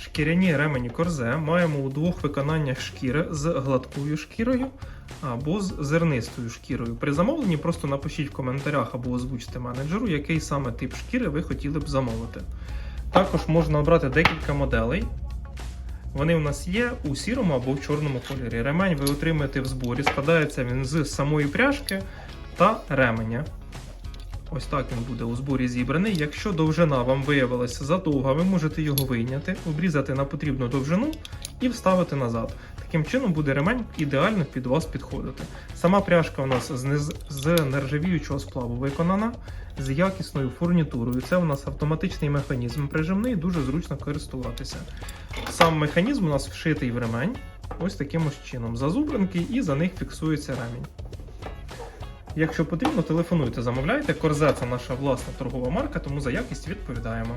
Шкіряні ремені корзе маємо у двох виконаннях шкіри з гладкою шкірою або з зернистою шкірою. При замовленні просто напишіть в коментарях або озвучте менеджеру, який саме тип шкіри ви хотіли б замовити. Також можна обрати декілька моделей. Вони у нас є у сірому або в чорному кольорі. Ремень ви отримаєте в зборі. Складається він з самої пряжки та ременя. Ось так він буде у зборі зібраний. Якщо довжина вам виявилася задовга, ви можете його вийняти, обрізати на потрібну довжину і вставити назад. Таким чином буде ремень ідеально під вас підходити. Сама пряжка у нас з, з нержавіючого сплаву виконана з якісною фурнітурою. Це у нас автоматичний механізм прижимний, дуже зручно користуватися. Сам механізм у нас вшитий в ремень. Ось таким ось чином. Зазубринки і за них фіксується ремінь. Якщо потрібно, телефонуйте, замовляйте. Корзе це наша власна торгова марка, тому за якість відповідаємо.